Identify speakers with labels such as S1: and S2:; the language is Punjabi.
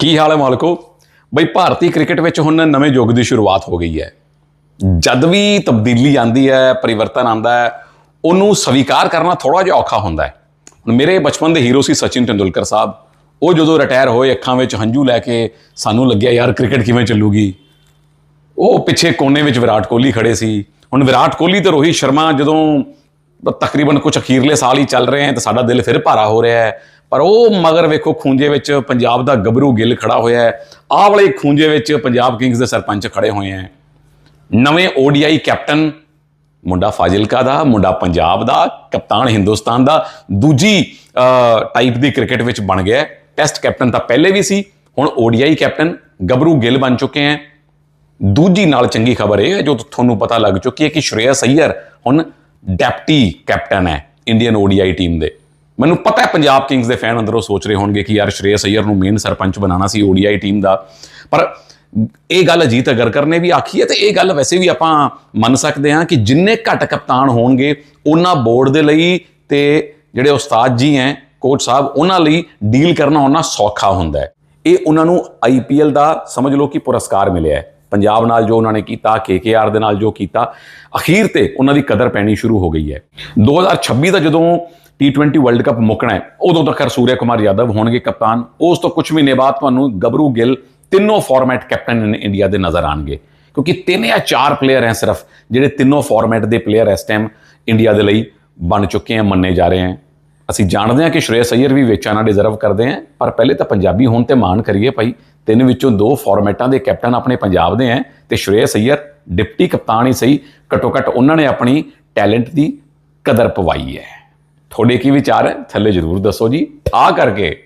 S1: ਕੀ ਹਾਲ ਹੈ ਮਾਲਕੋ? ਬਈ ਭਾਰਤੀ ਕ੍ਰਿਕਟ ਵਿੱਚ ਹੁਣ ਨਵੇਂ ਯੁੱਗ ਦੀ ਸ਼ੁਰੂਆਤ ਹੋ ਗਈ ਹੈ। ਜਦ ਵੀ ਤਬਦੀਲੀ ਆਂਦੀ ਹੈ, ਪਰਿਵਰਤਨ ਆਂਦਾ ਹੈ, ਉਹਨੂੰ ਸਵੀਕਾਰ ਕਰਨਾ ਥੋੜਾ ਜਿਹਾ ਔਖਾ ਹੁੰਦਾ ਹੈ। ਹੁਣ ਮੇਰੇ ਬਚਪਨ ਦੇ ਹੀਰੋ ਸੀ ਸਚਿਨ ਤੇਂਦੁਲਕਰ ਸਾਹਿਬ। ਉਹ ਜਦੋਂ ਰਿਟਾਇਰ ਹੋਏ, ਅੱਖਾਂ ਵਿੱਚ ਹੰਝੂ ਲੈ ਕੇ ਸਾਨੂੰ ਲੱਗਿਆ, ਯਾਰ, ਕ੍ਰਿਕਟ ਕਿਵੇਂ ਚੱਲੂਗੀ? ਉਹ ਪਿੱਛੇ ਕੋਨੇ ਵਿੱਚ ਵਿਰਾਟ ਕੋਹਲੀ ਖੜੇ ਸੀ। ਹੁਣ ਵਿਰਾਟ ਕੋਹਲੀ ਤੇ ਰੋਹਿਤ ਸ਼ਰਮਾ ਜਦੋਂ ਤਕਰੀਬਨ ਕੁਝ ਅਖੀਰਲੇ ਸਾਲ ਹੀ ਚੱਲ ਰਹੇ ਹੈ, ਤਾਂ ਸਾਡਾ ਦਿਲ ਫਿਰ ਭਾਰਾ ਹੋ ਰਿਹਾ ਹੈ। ਪਰ ਉਹ ਮਗਰ ਵੇਖੋ ਖੂੰਜੇ ਵਿੱਚ ਪੰਜਾਬ ਦਾ ਗੱਭਰੂ ਗਿੱਲ ਖੜਾ ਹੋਇਆ ਹੈ। ਆਹ ਵਾਲੇ ਖੂੰਜੇ ਵਿੱਚ ਪੰਜਾਬ ਕਿੰਗਸ ਦੇ ਸਰਪੰਚ ਖੜੇ ਹੋਏ ਹੈ। ਨਵੇਂ ODI ਕੈਪਟਨ, ਮੁੰਡਾ ਫਾਜ਼ਿਲਕਾ ਦਾ, ਮੁੰਡਾ ਪੰਜਾਬ ਦਾ, ਕਪਤਾਨ ਹਿੰਦੁਸਤਾਨ ਦਾ, ਦੂਜੀ ਟਾਈਪ ਦੀ ਕ੍ਰਿਕਟ ਵਿੱਚ ਬਣ ਗਿਆ ਟੈਸਟ ਕੈਪਟਨ ਤਾਂ ਪਹਿਲੇ ਵੀ ਸੀ, ਹੁਣ ODI ਕੈਪਟਨ, ਗੱਭਰੂ ਗਿੱਲ ਬਣ ਚੁੱਕੇ ਹੈ। ਦੂਜੀ ਨਾਲ ਚੰਗੀ ਖਬਰ ਇਹ ਹੈ, ਜੋ ਤੁਹਾਨੂੰ ਪਤਾ ਲੱਗ ਚੁੱਕੀ ਹੈ ਕਿ ਸ਼੍ਰੇਯਸ ਅਈਅਰ ਹੁਣ ਡੈਪਟੀ ਕੈਪਟਨ ਹੈ ਇੰਡੀਅਨ ODI ਟੀਮ ਦੇ। ਮੈਨੂੰ ਪਤਾ ਹੈ ਪੰਜਾਬ ਕਿੰਗਸ ਦੇ ਫੈਨ ਅੰਦਰੋਂ ਸੋਚ ਰਹੇ ਹੋਣਗੇ ਕਿ ਯਾਰ ਸ਼੍ਰੇਯਸ ਅਈਅਰ ਨੂੰ ਮੇਨ ਸਰਪੰਚ ਬਣਾਉਣਾ ਸੀ ODI ਟੀਮ ਦਾ। ਪਰ ਇਹ ਗੱਲ ਅਜੀਤ ਅਗਰਕਰ ਨੇ ਵੀ ਆਖੀ ਹੈ ਤੇ ਇਹ ਗੱਲ ਵੈਸੇ ਵੀ ਆਪਾਂ ਮੰਨ ਸਕਦੇ ਹਾਂ ਕਿ ਜਿੰਨੇ ਘੱਟ ਕਪਤਾਨ ਹੋਣਗੇ, ਉਹਨਾਂ ਬੋਰਡ ਦੇ ਲਈ ਤੇ ਜਿਹੜੇ ਉਸਤਾਦ ਜੀ ਹੈ ਕੋਚ ਸਾਹਿਬ, ਉਹਨਾਂ ਲਈ ਡੀਲ ਕਰਨਾ ਉਹਨਾਂ ਸੌਖਾ ਹੁੰਦਾ ਹੈ। ਇਹ ਉਹਨਾਂ ਨੂੰ ਆਈਪੀਐਲ ਦਾ ਸਮਝ ਲਓ ਕਿ ਪੁਰਸਕਾਰ ਮਿਲਿਆ ਹੈ। ਪੰਜਾਬ ਨਾਲ ਜੋ ਉਹਨਾਂ ਨੇ ਕੀਤਾ ਕੇਕੇਆਰ ਦੇ ਨਾਲ ਜੋ ਕੀਤਾ, ਅਖੀਰ ਤੇ ਉਹਨਾਂ ਦੀ ਕਦਰ ਪੈਣੀ ਸ਼ੁਰੂ ਹੋ ਗਈ ਹੈ। 2026 ਦਾ ਜਦੋਂ T20 ਵਰਲਡ ਕੱਪ ਮੁੱਕਣਾ ਹੈ। ਉਦੋਂ ਤੱਕ ਸੂਰਿਆ ਕੁਮਾਰ ਯਾਦਵ ਹੋਣਗੇ ਕਪਤਾਨ। ਉਸ ਤੋਂ ਕੁਝ ਮਹੀਨੇ ਬਾਅਦ ਤੁਹਾਨੂੰ ਗਬਰੂ ਗਿੱਲ ਤਿੰਨੋਂ ਫਾਰਮੈਟ ਕੈਪਟਨ ਇਨ ਇੰਡੀਆ ਦੇ ਨਜ਼ਰ ਆਣਗੇ। ਕਿਉਂਕਿ ਤਿੰਨ ਜਾਂ ਚਾਰ ਪਲੇਅਰ ਹੈ ਸਿਰਫ, ਜਿਹੜੇ ਤਿੰਨੋਂ ਫਾਰਮੈਟ ਦੇ ਪਲੇਅਰ ਇਸ ਟਾਈਮ ਇੰਡੀਆ ਦੇ ਲਈ ਬਣ ਚੁੱਕੇ ਹਨ ਮੰਨੇ ਜਾ ਰਹੇ ਹਨ ਅਸੀਂ ਜਾਣਦੇ ਹਾਂ ਕਿ ਸ਼੍ਰੇਯਸ ਅਈਅਰ ਵੀ ਵੇਚਾਣਾ ਡਿਜ਼ਰਵ ਕਰਦੇ ਹਨ ਪਰ ਪਹਿਲੇ ਤਾਂ ਪੰਜਾਬੀ ਹੋਣ ਤੇ ਮਾਣ ਕਰੀਏ ਭਾਈ। ਤਿੰਨ ਵਿੱਚੋਂ ਦੋ ਫਾਰਮੈਟਾਂ ਦੇ ਕੈਪਟਨ ਆਪਣੇ ਪੰਜਾਬ ਦੇ ਹੈ ਤੇ ਸ਼੍ਰੇਯਸ ਅਈਅਰ ਡਿਪਟੀ ਕਪਤਾਨ ਹੀ ਸਹੀ। ਘੱਟੋ ਘੱਟ ਉਹਨਾਂ ਨੇ ਆਪਣੀ ਟੈਲੈਂਟ ਦੀ ਕਦਰ ਪਵਾਈ ਹੈ। ਤੁਹਾਡੇ ਕੀ ਵਿਚਾਰ ਹੈ? ਥੱਲੇ ਜਰੂਰ ਦੱਸੋ ਜੀ। ਠਾ ਕਰਕੇ